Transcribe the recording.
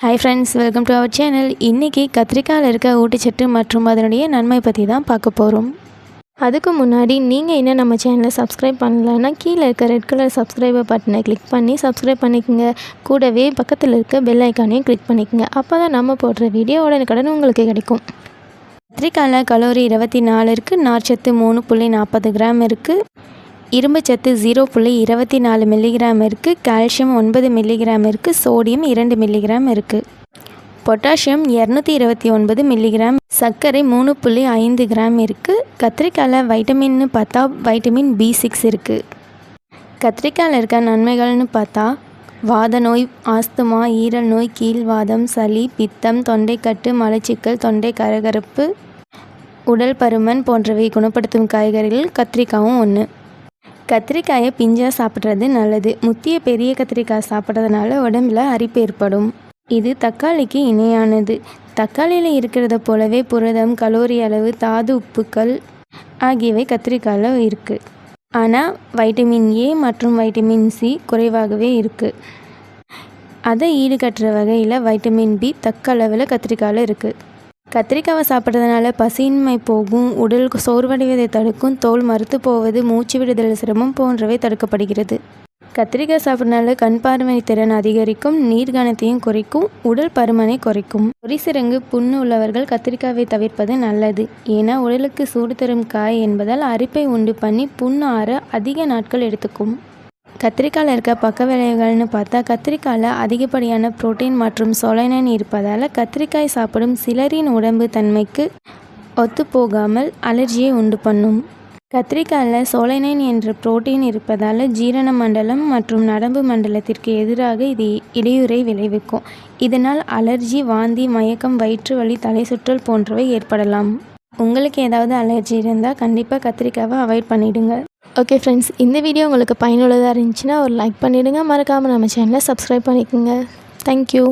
Hi friends welcome to our channel இன்றைக்கி கத்திரிக்காயில் இருக்க ஊட்டச்சத்து மற்றும் அதனுடைய நன்மை பற்றி தான் பார்க்க போகிறோம் அதுக்கு முன்னாடி நீங்கள் இன்னும் நம்ம சேனலை சப்ஸ்கிரைப் பண்ணலன்னா கீழே இருக்க ரெட் கலர் சப்ஸ்கிரைபர் பட்டனை கிளிக் பண்ணி சப்ஸ்கிரைப் பண்ணிக்கோங்க. கூடவே பக்கத்தில் இருக்க பெல் ஐக்கானையும் கிளிக் பண்ணிக்கோங்க. அப்போ தான் நம்ம போடுற வீடியோ உடனுக்குடன் உங்களுக்கு கிடைக்கும். கத்திரிக்காயில் கலோரி இருபத்தி நாலு இருக்குது நார்ச்சத்து மூணு புள்ளி நாற்பது கிராம் இருக்குது இரும்புச்சத்து ஜீரோ புள்ளி இருபத்தி நாலு மில்லிகிராம் இருக்குது கால்சியம் ஒன்பது மில்லிகிராம் இருக்குது சோடியம் இரண்டு மில்லிகிராம் இருக்குது பொட்டாசியம் இரநூத்தி இருபத்தி ஒன்பது மில்லிகிராம் சர்க்கரை மூணு புள்ளி ஐந்து கிராம் இருக்குது கத்திரிக்காயில் வைட்டமின்னு பார்த்தா வைட்டமின் பி சிக்ஸ் இருக்குது கத்திரிக்காயில் இருக்க நன்மைகள்னு பார்த்தா வாத நோய் ஆஸ்துமா ஈரல் நோய் கீழ்வாதம் சளி பித்தம் தொண்டைக்கட்டு மலச்சிக்கல் தொண்டை கரகரப்பு உடல் பருமன் போன்றவை குணப்படுத்தும் காய்கறிகள் கத்திரிக்காவும் ஒன்று கத்திரிக்காயை பிஞ்சாக சாப்பிட்றது நல்லது. முத்திய பெரிய கத்திரிக்காய் சாப்பிட்றதுனால உடம்புல அரிப்பு ஏற்படும். இது தக்காளிக்கு இணையானது. தக்காளியில் இருக்கிறத போலவே புரதம் கலோரி அளவு தாது உப்புக்கள் ஆகியவை கத்திரிக்காயில் இருக்குது ஆனால் வைட்டமின் ஏ மற்றும் வைட்டமின் சி குறைவாகவே இருக்குது அதை ஈடுகட்டுற வகையில் வைட்டமின் பி தக்க அளவில் கத்திரிக்காயில் இருக்குது கத்திரிக்காவை சாப்பிட்றதுனால பசியின்மை போகும் உடல் சோர்வடைவதை தடுக்கும் தோல் மறுத்து போவது மூச்சு விடுதல் சிரமம் போன்றவை தடுக்கப்படுகிறது. கத்திரிக்காய் சாப்பிட்றதுனால கண் பார்வை திறன் அதிகரிக்கும் நீர்கணத்தையும் குறைக்கும் உடல் பருமனை குறைக்கும். ஒரிசிறங்கு புண்ணு உள்ளவர்கள் கத்திரிக்காவை தவிர்ப்பது நல்லது. ஏன்னா உடலுக்கு சூடு தரும் காய் என்பதால் அரிப்பை உண்டு பண்ணி புண்ணு ஆற அதிக நாட்கள் எடுத்துக்கும். கத்திரிக்காயில் இருக்க பக்க விளைவுகள்னு பார்த்தா கத்திரிக்காயில் அதிகப்படியான புரோட்டீன் மற்றும் சொலைனன் இருப்பதால் கத்திரிக்காய் சாப்பிடும் சிலரின் உடம்பு தன்மைக்கு ஒத்துப்போகாமல் அலர்ஜியை உண்டு பண்ணும். கத்திரிக்காயில் சோலைனைன் என்ற புரோட்டீன் இருப்பதால் ஜீரண மண்டலம் மற்றும் நரம்பு மண்டலத்திற்கு எதிராக இது இடையூறை விளைவிக்கும். இதனால் அலர்ஜி வாந்தி மயக்கம் வயிற்று வலி தலை சுற்றல் போன்றவை ஏற்படலாம். உங்களுக்கு ஏதாவது அலர்ஜி இருந்தால் கண்டிப்பாக கத்திரிக்காவை அவாய்ட் பண்ணிவிடுங்க ஓகே ஃப்ரெண்ட்ஸ் இந்த வீடியோ உங்களுக்கு பயனுள்ளதாக இருந்துச்சுன்னா ஒரு லைக் பண்ணிவிடுங்க மறக்காமல் நம்ம சேனலை சப்ஸ்கிரைப் பண்ணிக்கோங்க. தேங்க்யூ